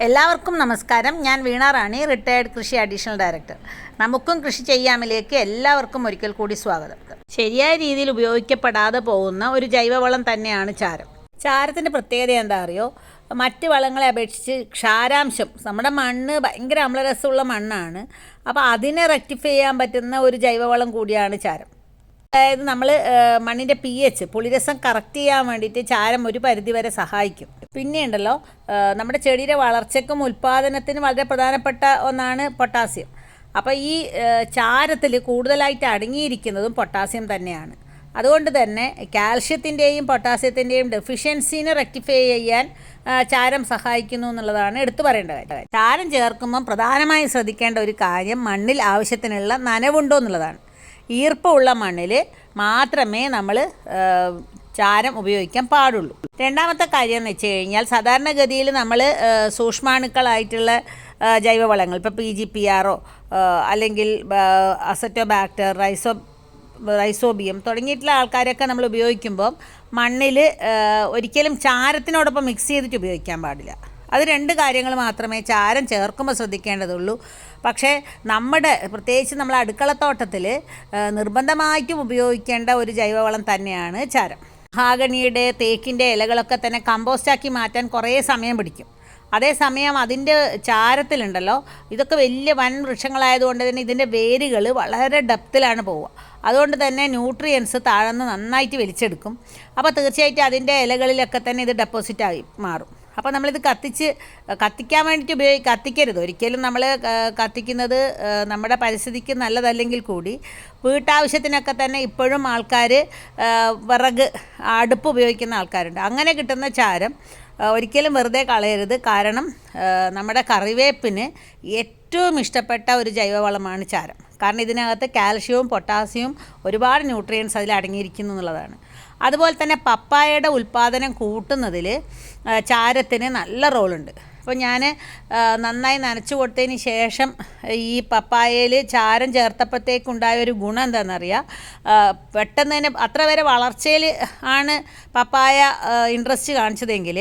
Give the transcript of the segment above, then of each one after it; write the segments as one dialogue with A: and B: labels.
A: എല്ലാവർക്കും നമസ്കാരം. ഞാൻ വീണ റാണി റിട്ടയർഡ് കൃഷി അഡീഷണൽ ഡയറക്ടർ നമുക്കും കൃഷി ചെയ്യാമിലേക്ക് എല്ലാവർക്കും ഒരിക്കൽ കൂടി സ്വാഗതം. ശരിയായ രീതിയിൽ ഉപയോഗിക്കപ്പെടാതെ പോകുന്ന ഒരു ജൈവവളം തന്നെയാണ് ചാരം. ചാരത്തിന്റെ പ്രത്യേകത എന്താ അറിയോ? മറ്റ് വളങ്ങളെ അപേക്ഷിച്ച് ക്ഷാരാംശം നമ്മുടെ മണ്ണ് ഭയങ്കര അമ്ലരസമുള്ള മണ്ണാണ്. അപ്പോൾ അതിനെ റെക്ടിഫൈ ചെയ്യാൻ പറ്റുന്ന ഒരു ജൈവവളം കൂടിയാണ് ചാരം. അതായത് നമ്മൾ മണ്ണിന്റെ പി എച്ച് പുളിരസം കറക്റ്റ് ചെയ്യാൻ വേണ്ടിയിട്ട് ചാരം ഒരു പരിധിവരെ സഹായിക്കും. പിന്നെ ഉണ്ടല്ലോ നമ്മുടെ ചെടിയുടെ വളർച്ചയ്ക്കും ഉൽപ്പാദനത്തിനും വളരെ പ്രധാനപ്പെട്ട ഒന്നാണ് പൊട്ടാസ്യം അപ്പോൾ ഈ ചാരത്തിൽ കൂടുതലായിട്ട് അടങ്ങിയിരിക്കുന്നതും പൊട്ടാസ്യം തന്നെയാണ്. അതുകൊണ്ട് തന്നെ കാൽഷ്യത്തിന്റെയും പൊട്ടാസ്യത്തിന്റെയും ഡെഫിഷ്യൻസിനെ റെക്ടിഫൈ ചെയ്യാൻ ചാരം സഹായിക്കുന്നു എന്നുള്ളതാണ് എടുത്തു പറയേണ്ട കാര്യം. ചാരം ചേർക്കുമ്പം പ്രധാനമായും ശ്രദ്ധിക്കേണ്ട ഒരു കാര്യം മണ്ണിൽ ആവശ്യത്തിനുള്ള നനവുണ്ടോ എന്നുള്ളതാണ്. ഈർപ്പമുള്ള മണ്ണിൽ മാത്രമേ നമ്മൾ ചാരം ഉപയോഗിക്കാൻ പാടുള്ളൂ. രണ്ടാമത്തെ കാര്യം എന്ന് വെച്ച് കഴിഞ്ഞാൽ സാധാരണഗതിയിൽ നമ്മൾ സൂക്ഷ്മാണുക്കളായിട്ടുള്ള ജൈവവളങ്ങൾ ഇപ്പോൾ പി ജി പി ആറോ അല്ലെങ്കിൽ അസറ്റോ ബാക്ടർ റൈസോ റൈസോബിയം തുടങ്ങിയിട്ടുള്ള ആൾക്കാരൊക്കെ നമ്മൾ ഉപയോഗിക്കുമ്പോൾ മണ്ണിൽ ഒരിക്കലും ചാരത്തിനോടൊപ്പം മിക്സ് ചെയ്തിട്ട് ഉപയോഗിക്കാൻ പാടില്ല. അത് രണ്ട് കാര്യങ്ങൾ മാത്രമേ ചാരം ചേർക്കുമ്പോൾ ശ്രദ്ധിക്കേണ്ടതുള്ളൂ. പക്ഷേ നമ്മുടെ പ്രത്യേകിച്ച് നമ്മൾ അടുക്കളത്തോട്ടത്തിൽ നിർബന്ധമായിട്ടും ഉപയോഗിക്കേണ്ട ഒരു ജൈവവളം തന്നെയാണ് ചാരം. ഹാഗണിയുടെ തേക്കിന്റെ ഇലകളൊക്കെ തന്നെ കമ്പോസ്റ്റാക്കി മാറ്റാൻ കുറേ സമയം പിടിക്കും. അതേസമയം അതിന്റെ ചാരത്തിലുണ്ടല്ലോ ഇതൊക്കെ വലിയ വൻ വൃക്ഷങ്ങളായതുകൊണ്ട് തന്നെ ഇതിന്റെ വേരുകൾ വളരെ ഡെപ്തിലാണ് പോവുക. അതുകൊണ്ട് തന്നെ ന്യൂട്രിയൻസ് താഴ്ന്ന് നന്നായിട്ട് വലിച്ചെടുക്കും. അപ്പോൾ തീർച്ചയായിട്ടും അതിന്റെ ഇലകളിലൊക്കെ തന്നെ ഇത് ഡെപ്പോസിറ്റായി മാറും. അപ്പോൾ നമ്മളിത് കത്തിച്ച് കത്തിക്കാൻ വേണ്ടിയിട്ട് ഉപയോഗി കത്തിക്കരുത്. ഒരിക്കലും നമ്മൾ കത്തിക്കുന്നത് നമ്മുടെ പരിസ്ഥിതിക്ക് നല്ലതല്ലെങ്കിൽ കൂടി വീട്ടാവശ്യത്തിനൊക്കെ തന്നെ ഇപ്പോഴും ആൾക്കാർ വിറക് അടുപ്പ് ഉപയോഗിക്കുന്ന ആൾക്കാരുണ്ട്. അങ്ങനെ കിട്ടുന്ന ചാരം ഒരിക്കലും വെറുതെ കളയരുത്. കാരണം നമ്മുടെ കറിവേപ്പിന് ഏറ്റവും ഇഷ്ടപ്പെട്ട ഒരു ജൈവവളമാണ് ചാരം. കാരണം ഇതിനകത്ത് കാൽഷ്യവും പൊട്ടാസ്യവും ഒരുപാട് ന്യൂട്രിയൻസ് അതിൽ അടങ്ങിയിരിക്കുന്നു എന്നുള്ളതാണ്. അതുപോലെ തന്നെ പപ്പായയുടെ ഉൽപ്പാദനം കൂട്ടുന്നതിൽ ചാരത്തിന് നല്ല റോളുണ്ട്. അപ്പോൾ ഞാൻ നന്നായി നനച്ചു കൊടുത്തതിന് ശേഷം ഈ പപ്പായയിൽ ചാരം ചേർത്തപ്പോഴത്തേക്കുണ്ടായ ഒരു ഗുണം എന്താണെന്നറിയാം പെട്ടെന്ന് തന്നെ അത്ര വരെ വളർച്ചയിൽ ആണ് പപ്പായ ഇൻട്രസ്റ്റ് കാണിച്ചതെങ്കിൽ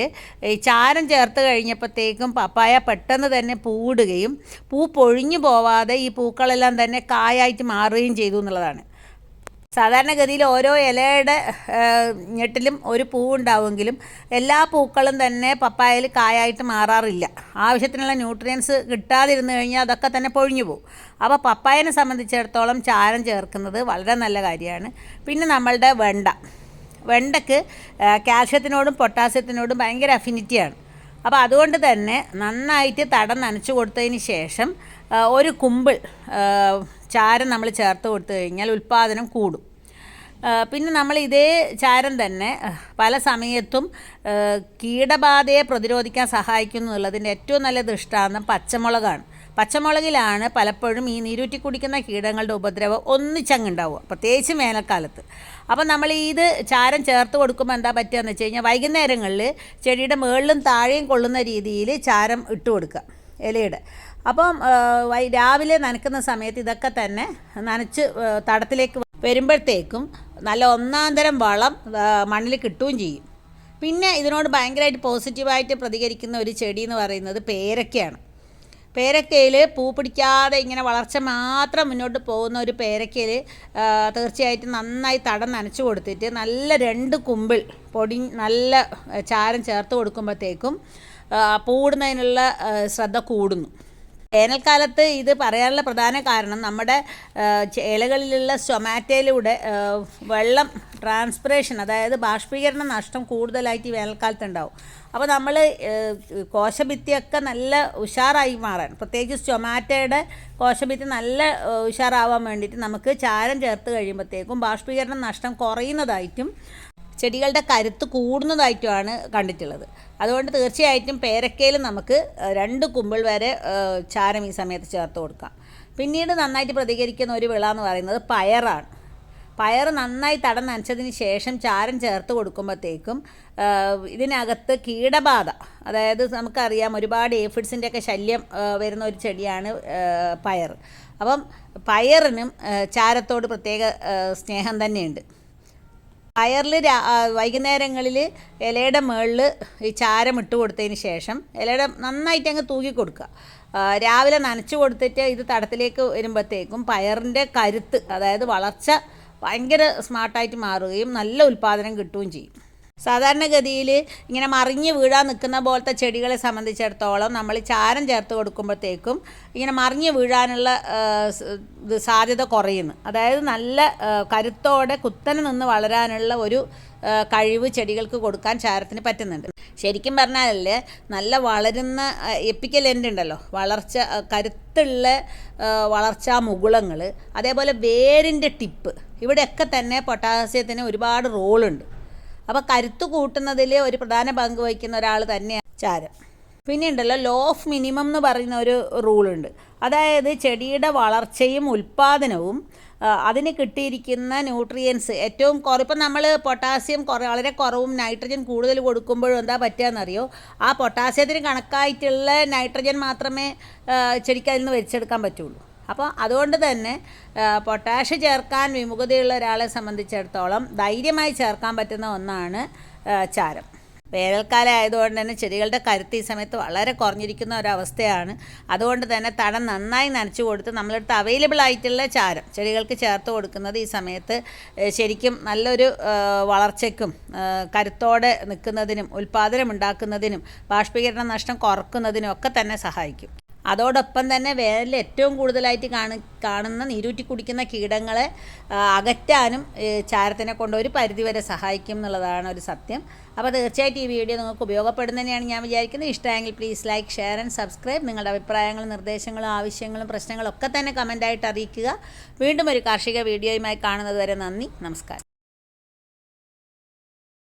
A: ഈ ചാരം ചേർത്ത് കഴിഞ്ഞപ്പോഴത്തേക്കും പപ്പായ പെട്ടെന്ന് തന്നെ പൂവിടുകയും പൂ പൊഴിഞ്ഞു പോവാതെ ഈ പൂക്കളെല്ലാം തന്നെ കായായിട്ട് മാറുകയും ചെയ്തു എന്നുള്ളതാണ്. സാധാരണഗതിയിൽ ഓരോ ഇലയുടെ ഞെട്ടിലും ഒരു പൂവുണ്ടാവുമെങ്കിലും എല്ലാ പൂക്കളും തന്നെ പപ്പായയിൽ കായായിട്ട് മാറാറില്ല. ആവശ്യത്തിനുള്ള ന്യൂട്രിയൻസ് കിട്ടാതിരുന്നു കഴിഞ്ഞാൽ അതൊക്കെ തന്നെ പൊഴിഞ്ഞു പോകും. അപ്പോൾ പപ്പായനെ സംബന്ധിച്ചിടത്തോളം ചാരം ചേർക്കുന്നത് വളരെ നല്ല കാര്യമാണ്. പിന്നെ നമ്മളുടെ വെണ്ട. വെണ്ടയ്ക്ക് കാൽഷ്യത്തിനോടും പൊട്ടാസ്യത്തിനോടും ഭയങ്കര അഫിനിറ്റിയാണ് അപ്പോൾ അതുകൊണ്ട് തന്നെ നന്നായിട്ട് തടം നനച്ചു കൊടുത്തതിന് ശേഷം ഒരു കുമ്പിൾ ചാരം നമ്മൾ ചേർത്ത് കൊടുത്തു കഴിഞ്ഞാൽ ഉൽപ്പാദനം കൂടും. പിന്നെ നമ്മൾ ഇതേ ചാരം തന്നെ പല സമയത്തും കീടബാധയെ പ്രതിരോധിക്കാൻ സഹായിക്കുന്നു എന്നുള്ളതിന്റെ ഏറ്റവും നല്ല ദൃഷ്ടാന്തം പച്ചമുളകാണ്. പച്ചമുളകിലാണ് പലപ്പോഴും ഈ നീരൂറ്റി കുടിക്കുന്ന കീടങ്ങളുടെ ഉപദ്രവം ഒന്നിച്ചങ്ങുണ്ടാവുക പ്രത്യേകിച്ച് വേനൽക്കാലത്ത്. അപ്പം നമ്മൾ ഇത് ചാരം ചേർത്ത് കൊടുക്കുമ്പോൾ എന്താ പറ്റുകയെന്ന് വെച്ച് കഴിഞ്ഞാൽ വൈകുന്നേരങ്ങളിൽ ചെടിയുടെ മുകളിലും താഴെയും കൊള്ളുന്ന രീതിയിൽ ചാരം ഇട്ട് കൊടുക്കുക ഇലയുടെ. അപ്പം രാവിലെ നനക്കുന്ന സമയത്ത് ഇതൊക്കെ തന്നെ നനച്ച് തടത്തിലേക്ക് വരുമ്പോഴത്തേക്കും നല്ല ഒന്നാന്തരം വളം മണ്ണിൽ കിട്ടുകയും ചെയ്യും. പിന്നെ ഇതിനോട് ഭയങ്കരമായിട്ട് പോസിറ്റീവായിട്ട് പ്രതികരിക്കുന്ന ഒരു ചെടി എന്ന് പറയുന്നത് പേരക്കയാണ്. പേരക്കയിൽ പൂ പിടിക്കാതെ ഇങ്ങനെ വളർച്ച മാത്രം മുന്നോട്ട് പോകുന്ന ഒരു പേരക്കയിൽ തീർച്ചയായിട്ടും നന്നായി തടം നനച്ചു കൊടുത്തിട്ട് നല്ല രണ്ട് കുമ്പിൾ പൊടി നല്ല ചാരം ചേർത്ത് കൊടുക്കുമ്പോഴത്തേക്കും പൂടുന്നതിനുള്ള ശ്രദ്ധ കൂടുന്നു. വേനൽക്കാലത്ത് ഇത് പറയാനുള്ള പ്രധാന കാരണം നമ്മുടെ ഇലകളിലുള്ള സൊമാറ്റയിലൂടെ വെള്ളം ട്രാൻസ്പിറേഷൻ അതായത് ബാഷ്പീകരണ നഷ്ടം കൂടുതലായിട്ട് ഈ വേനൽക്കാലത്ത് ഉണ്ടാവും അപ്പോൾ നമ്മൾ കോശഭിത്തിയൊക്കെ നല്ല ഉഷാറായി മാറാൻ പ്രത്യേകിച്ച് സ്റ്റൊമാറ്റയുടെ കോശഭിത്തി നല്ല ഉഷാറാവാൻ വേണ്ടിയിട്ട് നമുക്ക് ചാരം ചേർത്ത് കഴിയുമ്പോഴത്തേക്കും ബാഷ്പീകരണ നഷ്ടം കുറയുന്നതായിട്ടും ചെടികളുടെ കരുത്ത് കൂടുന്നതായിട്ടുമാണ് കണ്ടിട്ടുള്ളത്. അതുകൊണ്ട് തീർച്ചയായിട്ടും പേരക്കയിൽ നമുക്ക് രണ്ട് കുമ്പിൾ വരെ ചാരം ഈ സമയത്ത് ചേർത്ത് കൊടുക്കാം. പിന്നീട് നന്നായിട്ട് പ്രതികരിക്കുന്ന ഒരു വിള എന്ന് പറയുന്നത് പയറാണ്. പയർ നന്നായി തടം നനച്ചതിന് ശേഷം ചാരം ചേർത്ത് കൊടുക്കുമ്പോഴത്തേക്കും ഇതിനകത്ത് കീടബാധ അതായത് നമുക്കറിയാം ഒരുപാട് ഏഫിഡ്സിന്റെ ഒക്കെ ശല്യം വരുന്ന ഒരു ചെടിയാണ് പയർ അപ്പം പയറിനും ചാരത്തോട് പ്രത്യേക സ്നേഹം തന്നെയുണ്ട്. പയറിൽ വൈകുന്നേരങ്ങളിൽ ഇലയുടെ മുകളിൽ ഈ ചാരം ഇട്ട് കൊടുത്തതിന് ശേഷം ഇലയുടെ നന്നായിട്ട് അങ്ങ് തൂക്കി കൊടുക്കുക. രാവിലെ നനച്ചു കൊടുത്തിട്ട് ഇത് തടത്തിലേക്ക് വരുമ്പോഴത്തേക്കും പയറിന്റെ കരുത്ത് അതായത് വളർച്ച ഭയങ്കര സ്മാർട്ടായിട്ട് മാറുകയും നല്ല ഉൽപ്പാദനം കിട്ടുകയും ചെയ്യും. സാധാരണഗതിയിൽ ഇങ്ങനെ മറിഞ്ഞ് വീഴാൻ നിൽക്കുന്ന പോലത്തെ ചെടികളെ സംബന്ധിച്ചിടത്തോളം നമ്മൾ ചാരം ചേർത്ത് കൊടുക്കുമ്പോഴത്തേക്കും ഇങ്ങനെ മറിഞ്ഞ് വീഴാനുള്ള സാധ്യത കുറയുന്നു. അതായത് നല്ല കരുത്തോടെ കുത്തനെ നിന്ന് വളരാനുള്ള ഒരു കഴിവ് ചെടികൾക്ക് കൊടുക്കാൻ ചാരത്തിന് പറ്റുന്നുണ്ട്. ശരിക്കും പറഞ്ഞാലല്ല നല്ല വളരുന്ന എപ്പിക്കൽ എൻഡ് ഉണ്ടല്ലോ. വളർച്ച കരുത്തുള്ള വളർച്ചാ മുകുളങ്ങൾ അതേപോലെ വേരിന്റെ ടിപ്പ്. ഇവിടെയൊക്കെ തന്നെ പൊട്ടാസ്യത്തിന് ഒരുപാട് റോളുണ്ട്. അപ്പോൾ കരുത്ത് കൂട്ടുന്നതിൽ ഒരു പ്രധാന പങ്ക് വഹിക്കുന്ന ഒരാൾ തന്നെയാണ് ചാരം. പിന്നെ ഉണ്ടല്ലോ ലോ ഓഫ് മിനിമം എന്ന് പറയുന്ന ഒരു റൂളുണ്ട് അതായത് ചെടിയുടെ വളർച്ചയും ഉൽപ്പാദനവും അതിന് കിട്ടിയിരിക്കുന്ന ന്യൂട്രിയൻസ് ഏറ്റവും കുറവ് ഇപ്പം നമ്മൾ പൊട്ടാസ്യം കുറേ വളരെ കുറവും നൈട്രജൻ കൂടുതൽ കൊടുക്കുമ്പോഴും എന്താ പറ്റുകയെന്നറിയോ ആ പൊട്ടാസ്യത്തിന് കണക്കായിട്ടുള്ള നൈട്രജൻ മാത്രമേ ചെടിക്ക് അതിൽ നിന്ന് വലിച്ചെടുക്കാൻ പറ്റുള്ളൂ. അപ്പോൾ അതുകൊണ്ട് തന്നെ പൊട്ടാഷ് ചേർക്കാൻ വിമുഖതയുള്ള ഒരാളെ സംബന്ധിച്ചിടത്തോളം ധൈര്യമായി ചേർക്കാൻ പറ്റുന്ന ഒന്നാണ് ചാരം. വേനൽക്കാലം ആയതുകൊണ്ട് തന്നെ ചെടികളുടെ കരുത്ത് ഈ സമയത്ത് വളരെ കുറഞ്ഞിരിക്കുന്ന ഒരവസ്ഥയാണ്. അതുകൊണ്ട് തന്നെ തടം നന്നായി നനച്ചു കൊടുത്ത് നമ്മളടുത്ത് അവൈലബിൾ ആയിട്ടുള്ള ചാരം ചെടികൾക്ക് ചേർത്ത് കൊടുക്കുന്നത് ഈ സമയത്ത് ശരിക്കും നല്ലൊരു വളർച്ചയ്ക്കും കരുത്തോടെ നിൽക്കുന്നതിനും ഉൽപ്പാദനം ഉണ്ടാക്കുന്നതിനും ബാഷ്പീകരണ നഷ്ടം കുറക്കുന്നതിനും ഒക്കെ തന്നെ സഹായിക്കും. അതോടൊപ്പം തന്നെ വേനലിൽ ഏറ്റവും കൂടുതലായിട്ട് കാണു കാണുന്ന നീരൂറ്റി കുടിക്കുന്ന കീടങ്ങളെ അകറ്റാനും ചാരത്തിനെ കൊണ്ട് ഒരു പരിധിവരെ സഹായിക്കും എന്നുള്ളതാണ് ഒരു സത്യം. അപ്പോൾ തീർച്ചയായിട്ടും ഈ വീഡിയോ നിങ്ങൾക്ക് ഉപയോഗപ്പെടുന്നതന്നെയാണ് ഞാൻ വിചാരിക്കുന്നത്. ഇഷ്ടമായെങ്കിൽ please like share and subscribe നിങ്ങളുടെ അഭിപ്രായങ്ങളും നിർദ്ദേശങ്ങളും ആവശ്യങ്ങളും പ്രശ്നങ്ങളും ഒക്കെ തന്നെ കമന്റായിട്ട് അറിയിക്കുക. വീണ്ടും ഒരു കാർഷിക വീഡിയോയുമായി കാണുന്നത് വരെ നന്ദി. നമസ്കാരം.